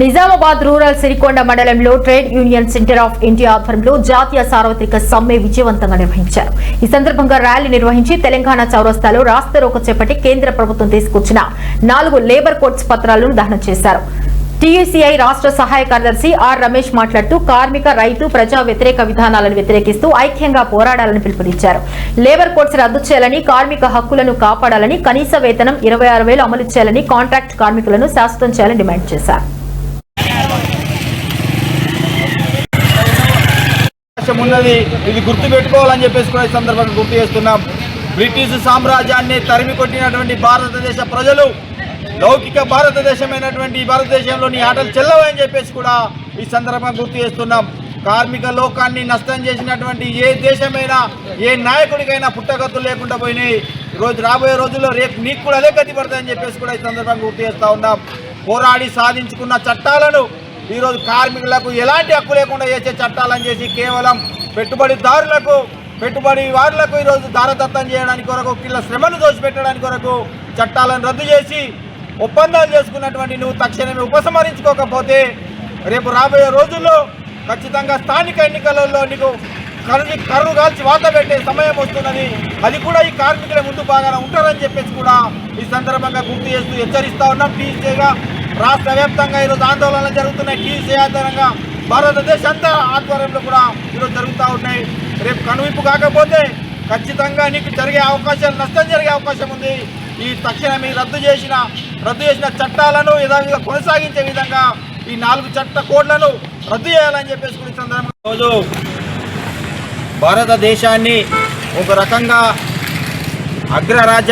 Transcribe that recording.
Nizamabad rural Sirikonda మండలంలో trade union centre of India ఆధ్వర్యంలో జాతీయ సార్వత్రిక సమ్మె విజయవంతంగా నిర్వహించారు. ఈ సందర్భంగా ర్యాలీ నిర్వహించి తెలంగాణ చౌరస్తాలో రాస్తారోక చేపట్టి కేంద్ర ప్రభుత్వం తీసుకొచ్చిన నాలుగు లేబర్ కోడ్స్ పత్రాలను దహనం చేశారు. టీయూసీఐ రాష్ట్ర సహాయ కార్యదర్శి ఆర్ రమేష్ మాట్లాడుతూ కార్మిక రైతు ప్రజా వ్యతిరేక విధానాలను వ్యతిరేకిస్తూ ఐక్యంగా పోరాడాలని పిలుపునిచ్చారు. లేబర్ కోడ్స్ రద్దు చేయాలని కార్మిక హక్కులను కాపాడాలని కనీస వేతనం ఇరవై అమలు చేయాలని కాంట్రాక్ట్ కార్మికులను శాశ్వతం చేయాలని డిమాండ్ చేశారు. అవకాశం ఉన్నది. ఇది గుర్తు పెట్టుకోవాలని చెప్పేసి కూడా ఈ సందర్భంగా గుర్తు చేస్తున్నాం. బ్రిటిష్ సామ్రాజ్యాన్ని తరిమి కొట్టినటువంటి భారతదేశ ప్రజలు లౌకిక భారతదేశమైనటువంటి భారతదేశంలోని ఆటలు చెల్లవని చెప్పేసి కూడా ఈ సందర్భంగా గుర్తు చేస్తున్నాం. కార్మిక లోకాన్ని నష్టం చేసినటువంటి ఏ దేశమైనా ఏ నాయకుడికైనా పుట్టగతులు లేకుండా పోయినాయి. రోజు రాబోయే రోజుల్లో రేపు నీకు కూడా అదే గతి పడతాయని చెప్పేసి కూడా ఈ సందర్భంగా గుర్తు చేస్తూ ఉన్నాం. పోరాడి సాధించుకున్న చట్టాలను ఈరోజు కార్మికులకు ఎలాంటి హక్కు లేకుండా చేసే చట్టాలని చేసి కేవలం పెట్టుబడిదారులకు పెట్టుబడి వారులకు ఈరోజు దారదత్తం చేయడానికి కొరకు వీళ్ళ శ్రమను దోచిపెట్టడానికి కొరకు చట్టాలను రద్దు చేసి ఒప్పందాలు చేసుకున్నటువంటి నువ్వు తక్షణమే ఉపసంహరించుకోకపోతే రేపు రాబోయే రోజుల్లో ఖచ్చితంగా స్థానిక ఎన్నికలలో నీకు కరుని కర్రు కాల్చి వాత పెట్టే సమయం వస్తుందని అది కూడా ఈ కార్మికుల ముందు బాగానే ఉంటారని చెప్పేసి కూడా ఈ సందర్భంగా గుర్తు చేస్తూ హెచ్చరిస్తా ఉన్నాం. టీసీగా రాష్ట్ర వ్యాప్తంగా ఈరోజు ఆందోళనలు జరుగుతున్నాయి. టీసీ ఆధారంగా భారతదేశ అంతా ఆధ్వర్యంలో కూడా ఈరోజు జరుగుతూ ఉన్నాయి. రేపు కనువిప్పు కాకపోతే ఖచ్చితంగా నీకు జరిగే అవకాశాలు నష్టం జరిగే అవకాశం ఉంది. ఈ తక్షణమే రద్దు చేసిన రద్దు చేసిన చట్టాలను యథావిధంగా కొనసాగించే విధంగా ఈ నాలుగు చట్ట కోడ్లను రద్దు చేయాలని చెప్పేసి కూడా సందర్భంగా రోజు భారతదేశాన్ని ఒక రకంగా అగ్రరాజ్య